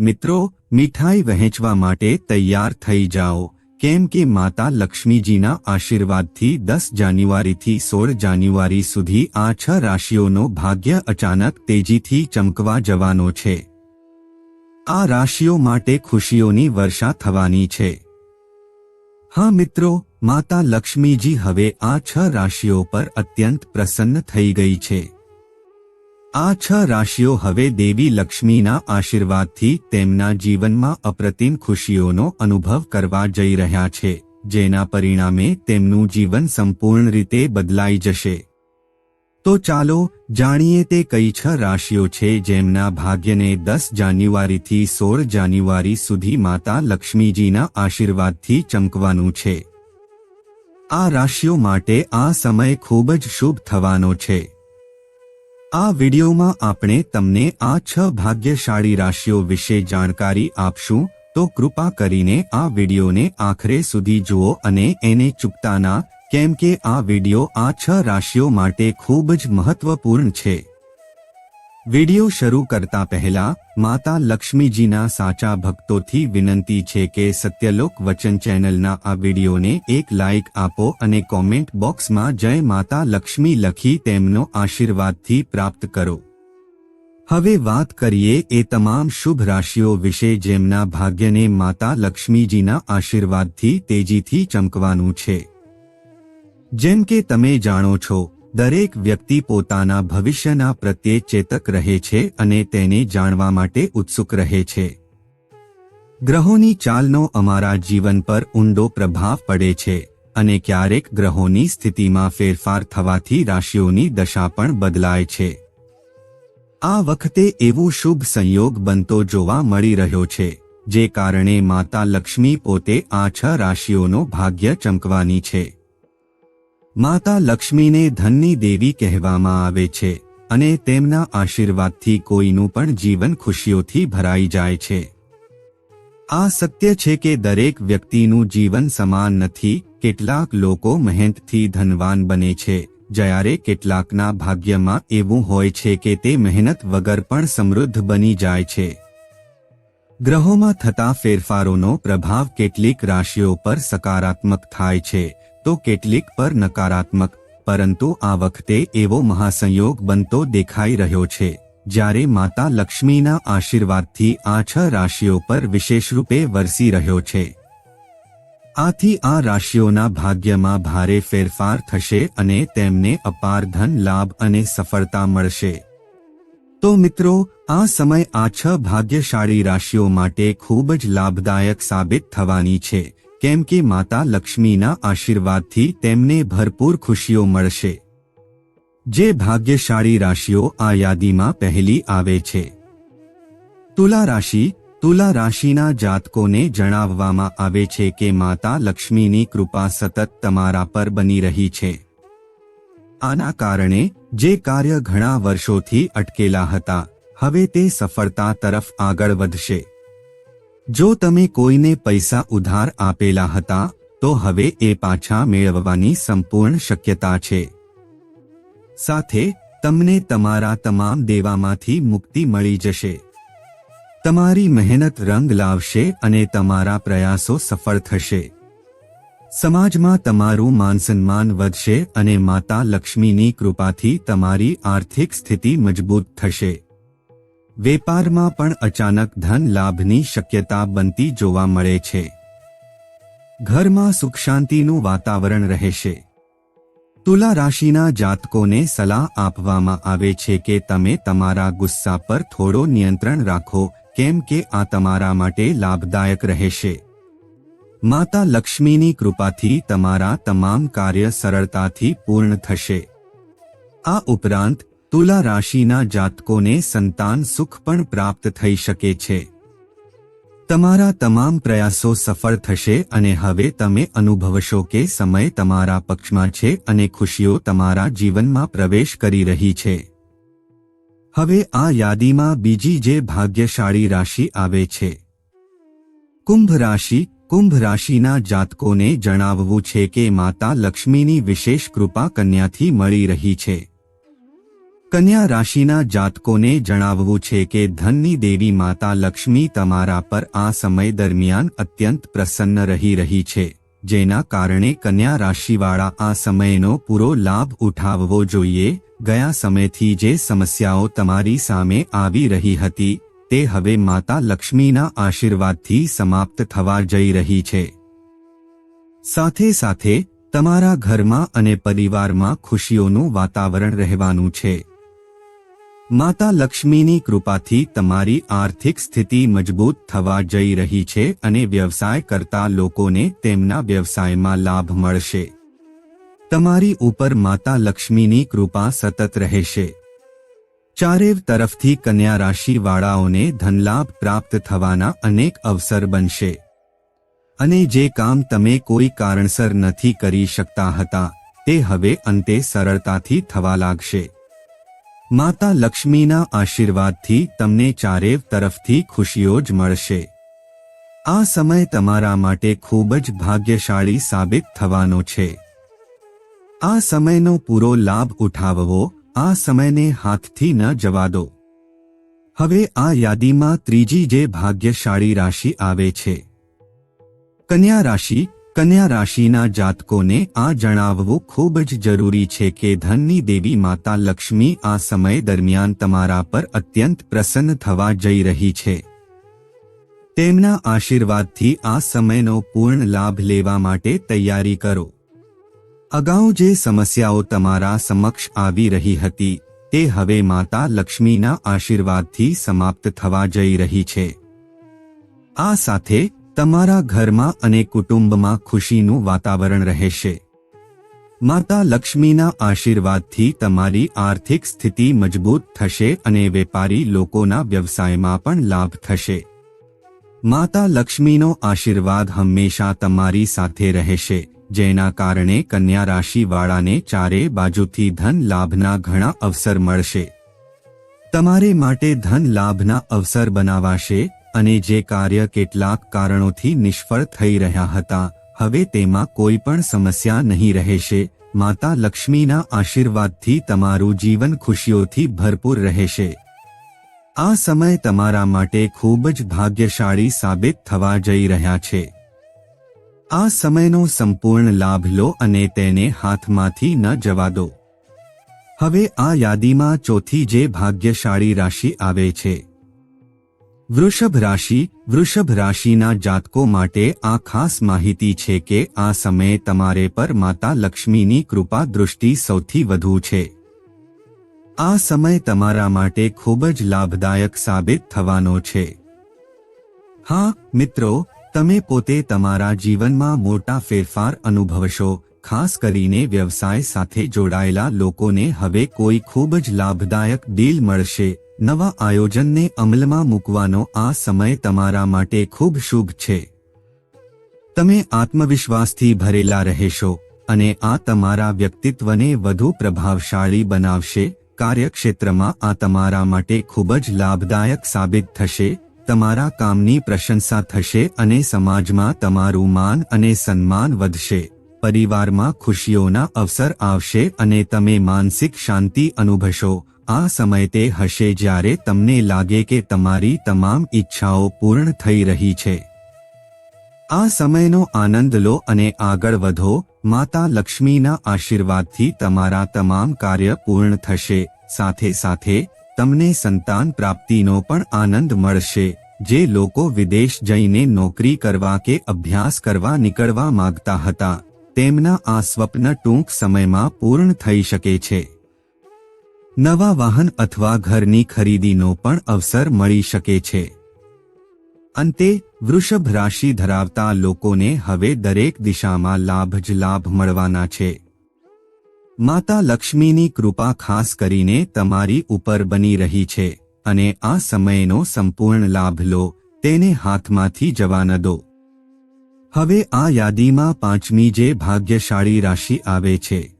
મિત્રો, મીઠાઈ વહેંચવા માટે તૈયાર થઈ જાઓ, કેમ કે માતા લક્ષ્મીજીના આશીર્વાદથી દસ જાન્યુઆરીથી સોળ જાન્યુઆરી સુધી આ છ રાશિઓનો ભાગ્ય અચાનક તેજીથી ચમકવા જવાનો છે. આ રાશિઓ માટે ખુશીઓની વર્ષા થવાની છે. હા મિત્રો, માતા લક્ષ્મીજી હવે આ છ રાશિઓ પર અત્યંત પ્રસન્ન થઈ ગઈ છે. આ છ રાશિઓ હવે દેવી લક્ષ્મીના આશીર્વાદથી તેમના જીવનમાં અપ્રતિમ ખુશીઓનો અનુભવ કરવા જઈ રહ્યા છે, જેના પરિણામે તેમનું જીવન સંપૂર્ણ રીતે બદલાઈ જશે. તો ચાલો જાણીએ તે કઈ છ રાશિઓ છે જેમના ભાગ્યને દસ જાન્યુઆરીથી સોળ જાન્યુઆરી સુધી માતા લક્ષ્મીજીના આશીર્વાદથી ચમકવાનું છે. આ રાશિઓ માટે આ સમય ખૂબ જ શુભ થવાનો છે. આ વિડિયોમાં આપણે તમને આ છ ભાગ્યશાળી રાશિઓ વિશે જાણકારી આપશું, તો કૃપા કરીને આ વિડીયોને આખરે સુધી જુઓ અને એને ચૂકતા ના, કેમ કે આ વીડિયો આ છ રાશિઓ માટે ખૂબ જ મહત્વપૂર્ણ છે. વિડિયો શરૂ કરતા પહેલા માતા લક્ષ્મીજીના સાચા ભક્તોથી વિનંતી છે કે સત્યલોક વચન ચેનલના આ વિડિયોને એક લાઇક આપો અને કોમેન્ટ બોક્સમાં જય માતા લક્ષ્મી લખી તેમનો આશીર્વાદથી પ્રાપ્ત કરો. હવે વાત કરીએ એ તમામ શુભ રાશિઓ વિશે જેમના ભાગ્યને માતા લક્ષ્મીજીના આશીર્વાદથી તેજીથી ચમકવાનું છે. જેમ કે તમે જાણો છો દરેક વ્યક્તિ પોતાના ભવિષ્યના પ્રત્યે ચેતક રહે છે અને તેને જાણવા માટે ઉત્સુક રહે છે. ગ્રહોની ચાલનો અમારા જીવન પર ઊંડો પ્રભાવ પડે છે અને ક્યારેક ગ્રહોની સ્થિતિમાં ફેરફાર થવાથી રાશિઓની દશા પણ બદલાય છે. આ વખતે એવું શુભ સંયોગ બનતો જોવા મળી રહ્યો છે, જે કારણે માતા લક્ષ્મી પોતે આ છ રાશિઓનો ભાગ્ય ચમકવાની છે. માતા લક્ષ્મીને ધનની દેવી કહેવામાં આવે છે અને તેમના આશીર્વાદથી કોઈનું પણ જીવન ખુશીઓથી ભરાઈ જાય છે. આ સત્ય છે કે દરેક વ્યક્તિનું જીવન સમાન નથી, કેટલાક લોકો મહેનતથી ધનવાન બને છે, જ્યારે કેટલાકના ભાગ્યમાં એવું હોય છે કે તે મહેનત વગર પણ સમૃદ્ધ બની જાય છે. ગ્રહોમાં થતા ફેરફારોનો પ્રભાવ કેટલીક રાશિઓ પર સકારાત્મક થાય છે. તો કેટલીક પર નકારાત્મક, પરંતુ આ વખતે એવો મહાસંયોગ બનતો દેખાઈ રહ્યો છે, જ્યારે માતા લક્ષ્મીના આશીર્વાદથી આ છ રાશિઓ પર વિશેષરૂપે વરસી રહ્યો છે. આથી આ રાશિઓના ભાગ્યમાં ભારે ફેરફાર થશે અને તેમને અપાર ધન લાભ અને સફળતા મળશે. તો મિત્રો, આ સમય આ છ ભાગ્યશાળી રાશિઓ માટે ખૂબ જ લાભદાયક સાબિત થવાની છે કેમ કે માતા લક્ષ્મીના આશીર્વાદથી તેમને ભરપૂર ખુશીઓ મળશે. જે ભાગ્યશાળી રાશિઓ આ યાદીમાં પહેલી આવે છે. તુલા રાશિ, તુલા રાશિના જાતકોને જણાવવામાં આવે છે કે માતા લક્ષ્મીની કૃપા સતત તમારા પર બની રહી છે. આના કારણે, જે કાર્ય ઘણા વર્ષોથી અટકેલા હતા, હવે તે સફળતા તરફ આગળ વધશે. જો તમે કોઈને પૈસા ઉધાર આપેલા હતા, તો હવે એ પાછા મેળવવાની સંપૂર્ણ શક્યતા છે. સાથે, તમને તમારા તમામ દેવામાંથી મુક્તિ મળી જશે. તમારી મહેનત રંગ લાવશે અને તમારા પ્રયાસો સફળ થશે. સમાજમાં તમારું માનસન્માન વધશે અને માતા લક્ષ્મીની કૃપાથી તમારી આર્થિક સ્થિતિ મજબૂત થશે. વેપારમાં પણ અચાનક ધન લાભની શક્યતા બનતી જોવા મળે છે. ઘરમાં સુખ શાંતિનું વાતાવરણ રહેશે. તુલા રાશિના જાતકોને સલાહ આપવામાં આવે છે કે તમે તમારા ગુસ્સા પર થોડો નિયંત્રણ રાખો, કેમ કે આ તમારા માટે લાભદાયક રહેશે. માતા લક્ષ્મીની કૃપાથી તમારા તમામ કાર્ય સરળતાથી પૂર્ણ થશે. આ ઉપરાંત તુલા રાશિના જાતકોને સંતાન સુખ પણ પ્રાપ્ત થઈ શકે છે. તમારા તમામ પ્રયાસો સફળ થશે અને હવે તમે અનુભવશો કે સમય તમારા પક્ષમાં છે અને ખુશીઓ તમારા જીવનમાં પ્રવેશ કરી રહી છે. હવે આ યાદીમાં બીજી જે ભાગ્યશાળી રાશિ આવે છે. કુંભ રાશિ, કુંભ રાશિના જાતકોને જણાવવું છે કે માતા લક્ષ્મીની વિશેષ કૃપા કન્યાથી મળી રહી છે. કન્યા રાશિના જાતકોને જણાવવું છે કે ધનની દેવી માતા લક્ષ્મી તમારા પર આ સમય દરમિયાન અત્યંત પ્રસન્ન રહી રહી છે. જેના કારણે કન્યા રાશિવાળા આ સમયનો પૂરો લાભ ઉઠાવવો જોઈએ. ગયા સમયથી જે સમસ્યાઓ તમારી સામે આવી રહી હતી, તે હવે માતા લક્ષ્મીના આશીર્વાદથી સમાપ્ત થવા જઈ રહી છે. સાથે સાથે, તમારા ઘરમાં અને પરિવારમાં ખુશીઓનું વાતાવરણ રહેવાનું છે. માતા લક્ષ્મીની કૃપાથી તમારી આર્થિક સ્થિતિ મજબૂત થવા જઈ રહી છે અને વ્યવસાય કરતા લોકોને તેમના વ્યવસાયમાં લાભ મળશે. તમારી ઉપર માતા લક્ષ્મીની કૃપા સતત રહેશે. ચારેવ તરફથી કન્યા રાશિવાળાઓને ધનલાભ પ્રાપ્ત થવાના અનેક અવસર બનશે. અને જે કામ તમે કોઈ કારણસર નથી કરી શકતા હતા, તે હવે અંતે સરળતાથી થવા લાગશે. માતા લક્ષ્મીના આશીર્વાદથી તમને ચારેવ તરફથી ખુશીઓ જ મળશે. આ સમય તમારા માટે ખૂબ જ ભાગ્યશાળી સાબિત થવાનો છે. આ સમયનો પૂરો લાભ ઉઠાવવો, આ સમયને હાથથી ન જવા દો હવે આ યાદીમાં ત્રીજી જે ભાગ્યશાળી રાશિ આવે છે. કન્યા રાશિ કન્યા રાશિના જાતકોને આ જણાવવું ખૂબ જ જરૂરી છે કે ધનની દેવી માતા લક્ષ્મી આ સમય દરમિયાન તમારા પર અત્યંત પ્રસન્ન થવા જઈ રહી છે. તેમના આશીર્વાદથી આ સમયનો પૂર્ણ લાભ લેવા માટે તૈયારી કરો. અગાઉ જે સમસ્યાઓ તમારા સમક્ષ આવી રહી હતી, તે હવે માતા લક્ષ્મીના આશીર્વાદથી સમાપ્ત થવા જઈ રહી છે. આ સાથે તમારા ઘરમાં અને કુટુંબમાં ખુશીનું વાતાવરણ રહેશે. માતા લક્ષ્મીના આશીર્વાદથી તમારી આર્થિક સ્થિતિ મજબૂત થશે અને વેપારી લોકોના વ્યવસાયમાં પણ લાભ થશે. માતા લક્ષ્મીનો આશીર્વાદ હંમેશા તમારી સાથે રહેશે, જેના કારણે કન્યા રાશિવાળાને ચારે બાજુથી ધન લાભના ઘણા અવસર મળશે. તમારે માટે ધન લાભના અવસર બનાવાશે અને જે કાર્ય કેટલાક કારણોથી નિષ્ફળ થઈ રહ્યા હતા, હવે તેમાં કોઈ પણ સમસ્યા નહીં રહેશે. માતા લક્ષ્મીના આશીર્વાદથી તમારું જીવન ખુશીઓથી ભરપૂર રહેશે. આ સમય તમારા માટે ખૂબ જ ભાગ્યશાળી સાબિત થવા જઈ રહ્યા છે. આ સમયનો સંપૂર્ણ લાભ લો અને તેને હાથમાંથી ન જવા દો. હવે આ યાદીમાં ચોથી જે ભાગ્યશાળી રાશિ આવે છે. વૃષભ રાશિ, વૃષભ રાશિના જાતકો માટે આ ખાસ માહિતી છે કે આ સમયે તમારે પર માતા લક્ષ્મીની કૃપા દૃષ્ટિ સૌથી વધુ છે. આ સમય તમારા માટે ખૂબ જ લાભદાયક સાબિત થવાનો છે. હા, મિત્રો, તમે પોતે તમારા જીવનમાં મોટા ફેરફાર અનુભવશો, ખાસ કરીને વ્યવસાય સાથે જોડાયેલા લોકોને હવે કોઈ ખૂબ જ લાભદાયક ડીલ મળશે. નવા આયોજનને અમલમાં મૂકવાનો આ સમય તમારા માટે ખૂબ શુભ છે. તમે આત્મવિશ્વાસથી ભરેલા રહેશો અને આ તમારા વ્યક્તિત્વને વધુ પ્રભાવશાળી બનાવશે. કાર્યક્ષેત્રમાં આ તમારા માટે ખૂબ જ લાભદાયક સાબિત થશે. તમારા કામની પ્રશંસા થશે અને સમાજમાં તમારું માન અને સન્માન વધશે. પરિવારમાં ખુશીઓના અવસર આવશે અને તમે માનસિક શાંતિ અનુભવશો. આ સમય તે હશે જ્યારે તમને લાગે કે તમારી તમામ ઈચ્છાઓ પૂર્ણ થઈ રહી છે. આ સમયનો આનંદ લો અને આગળ વધો. માતા લક્ષ્મીના આશીર્વાદથી તમારા તમામ કાર્ય પૂર્ણ થશે. સાથે સાથે, તમને સંતાન પ્રાપ્તિનો પણ આનંદ મળશે. જે લોકો વિદેશ જઈને નોકરી કરવા કે અભ્યાસ કરવા નીકળવા માંગતા હતા, તેમના આ સ્વપ્ન ટૂંક સમયમાં પૂર્ણ થઈ શકે છે. નવા વાહન અથવા ઘરની ખરીદીનો પણ અવસર મળી શકે છે. અંતે, વૃષભ રાશિ ધરાવતા લોકોને હવે દરેક દિશામાં લાભ જ લાભ મળવાના છે. માતા લક્ષ્મીની કૃપા ખાસ કરીને તમારી ઉપર બની રહી છે અને આ સમયનો સંપૂર્ણ લાભ લો, તેને હાથમાંથી જવા ન દો. હવે આ યાદીમાં પાંચમી જે ભાગ્યશાળી રાશિ આવે છે.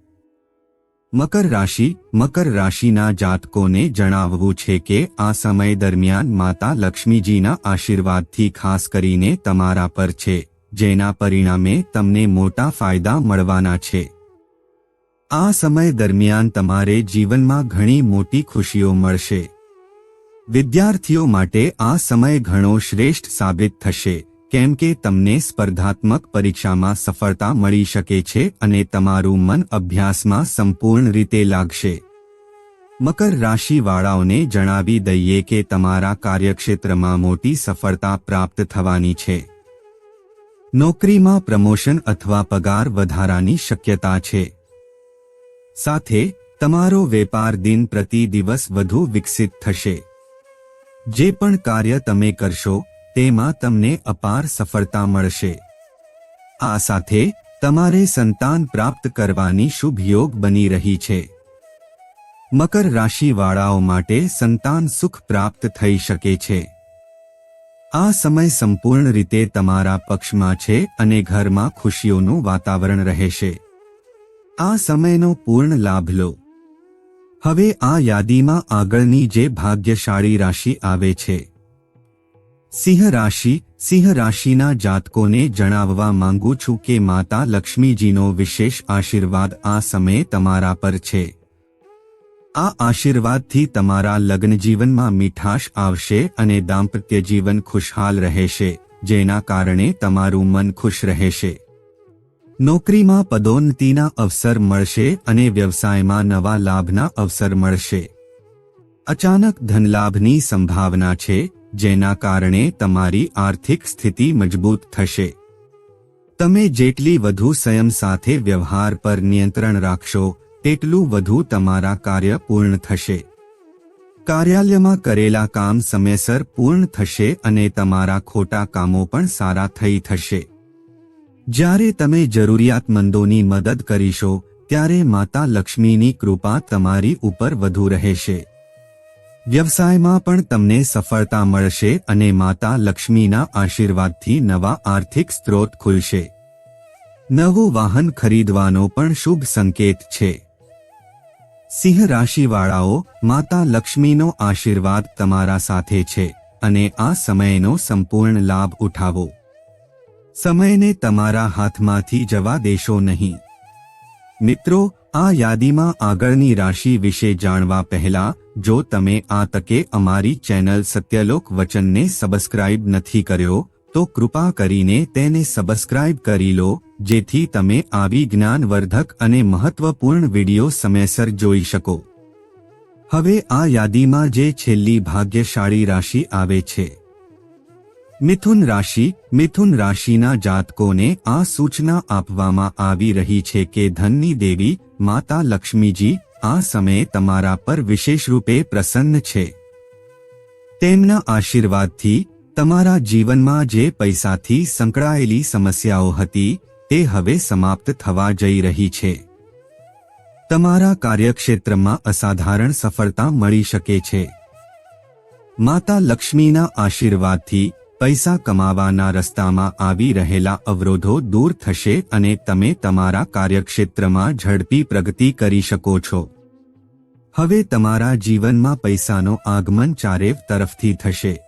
મકર રાશિ, મકર રાશિના જાતકોને જણાવવું છે કે આ સમય દરમિયાન માતા લક્ષ્મીજીના આશીર્વાદથી ખાસ કરીને તમારા પર છે, જેના પરિણામે તમને મોટા ફાયદા મળવાના છે. આ સમય દરમિયાન તમારે જીવનમાં ઘણી મોટી ખુશીઓ મળશે. વિદ્યાર્થીઓ માટે આ સમય ઘણો શ્રેષ્ઠ સાબિત થશે. કેમ કે તમને સ્પર્ધાત્મક પરીક્ષામાં સફળતા મળી શકે છે અને તમારું મન અભ્યાસમાં સંપૂર્ણ રીતે લાગશે. મકર રાશિવાળાઓને જણાવી દઈએ કે તમારા કાર્યક્ષેત્રમાં મોટી સફળતા પ્રાપ્ત થવાની છે. નોકરીમાં પ્રમોશન અથવા પગાર વધારાની શક્યતા છે. સાથે, તમારો વેપાર દિન પ્રતિ દિવસ વધુ વિકસિત થશે. જે પણ કાર્ય તમે કરશો તેમાં તમને અપાર સફળતા મળશે. આ સાથે તમારે સંતાન પ્રાપ્ત કરવાની શુભ યોગ બની રહી છે. મકર રાશિવાળાઓ માટે સંતાન સુખ પ્રાપ્ત થઈ શકે છે. આ સમય સંપૂર્ણ રીતે તમારા પક્ષમાં છે અને ઘરમાં ખુશીઓનું વાતાવરણ રહેશે. આ સમયનો પૂર્ણ લાભ લો. હવે આ યાદીમાં આગળની જે ભાગ્યશાળી રાશિ આવે છે. સિંહ રાશિ, સિંહ રાશિના જાતકોને જણાવવા માંગુ છું કે માતા લક્ષ્મીજીનો વિશેષ આશીર્વાદ આ સમયે તમારા પર છે. આ આશીર્વાદથી તમારા લગ્ન જીવનમાં મીઠાશ આવશે અને દાંપત્ય જીવન ખુશહાલ રહેશે, જેના કારણે તમારું મન ખુશ રહેશે. નોકરીમાં પદોન્નતિના અવસર મળશે અને વ્યવસાયમાં નવા લાભના અવસર મળશે. અચાનક ધનલાભની સંભાવના છે જેના કારણે તમારી આર્થિક સ્થિતિ મજબૂત થશે. તમે જેટલી વધુ સંયમ સાથે વ્યવહાર પર નિયંત્રણ રાખશો, તેટલું વધુ તમારા કાર્ય પૂર્ણ થશે. કાર્યાલયમાં કરેલા કામ સમયસર પૂર્ણ થશે અને તમારા ખોટા કામો પણ સારા થઈ થશે. જ્યારે તમે જરૂરિયાતમંદોની મદદ કરીશો, ત્યારે માતા લક્ષ્મીની કૃપા તમારી ઉપર વધુ રહેશે. વ્યવસાયમાં પણ તમને સફળતા મળશે અને માતા લક્ષ્મીના આશીર્વાદથી નવા આર્થિક સ્ત્રોત ખુલશે. નવું વાહન ખરીદવાનો પણ શુભ સંકેત છે. સિંહ રાશિવાળાઓ, માતા લક્ષ્મીનો આશીર્વાદ તમારા સાથે છે અને આ સમયનો સંપૂર્ણ લાભ ઉઠાવો. સમયને તમારા હાથમાંથી જવા દેશો નહીં. મિત્રો આ યાદીમાં આગળની રાશિ વિશે જાણવા પહેલા, જો તમે આ તકે અમારી ચેનલ સત્યલોક વચનને સબસ્ક્રાઇબ નથી કર્યો, તો કૃપા કરીને તેને સબસ્ક્રાઇબ કરી લો, જેથી તમે આવી જ્ઞાનવર્ધક અને મહત્વપૂર્ણ વિડિયો સમયસર જોઈ શકો. હવે આ યાદીમાં જે છેલ્લી ભાગ્યશાળી રાશિ આવે છે. મિથુન રાશિ, મિથુન રાશિના જાતકોને આ સૂચના આપવામાં આવી રહી છે કે ધનની દેવી, માતા લક્ષ્મીજી, આ સમયે તમારા પર વિશેષ રૂપે પ્રસન્ન છે. તેમના આશીર્વાદથી, તમારા જીવનમાં જે પૈસાથી સંકળાયેલી સમસ્યાઓ હતી, તે હવે સમાપ્ત થવા જઈ રહી છે. તમારા કાર્યક્ષેત્રમાં અસાધારણ સફળતા મળી શકે છે. માતા લક્ષ્મીના આશીર્વાદથી પૈસા કમાવાના રસ્તામાં આવી રહેલા અવરોધો દૂર થશે અને તમે તમારા કાર્યક્ષેત્રમાં ઝડપી પ્રગતિ કરી શકો છો. હવે તમારા જીવનમાં પૈસાનો આગમન ચારેવ તરફથી થશે.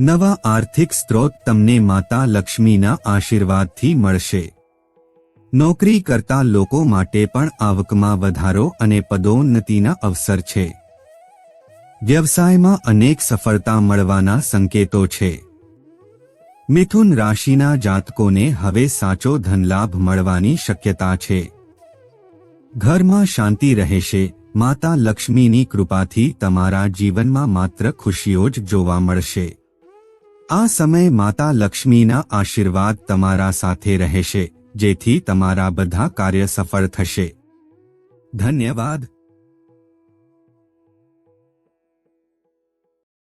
નવા આર્થિક સ્ત્રોત તમને માતા લક્ષ્મીના આશીર્વાદથી મળશે. નોકરી કરતા લોકો માટે પણ આવકમાં વધારો અને પદોન્નતિના અવસર છે. વ્યવસાયમાં અનેક સફળતા મળવાના સંકેતો છે. મિથુન રાશિના જાતકોને હવે સાચો ધનલાભ મળવાની શક્યતા છે. ઘરમાં શાંતિ રહેશે, માતા લક્ષ્મીની કૃપાથી તમારા જીવનમાં માત્ર ખુશીઓ જ જોવા મળશે. આ સમય માતા લક્ષ્મીના આશીર્વાદ તમારા સાથે રહેશે, જેથી તમારા બધા કાર્ય સફળ થશે. ધન્યવાદ.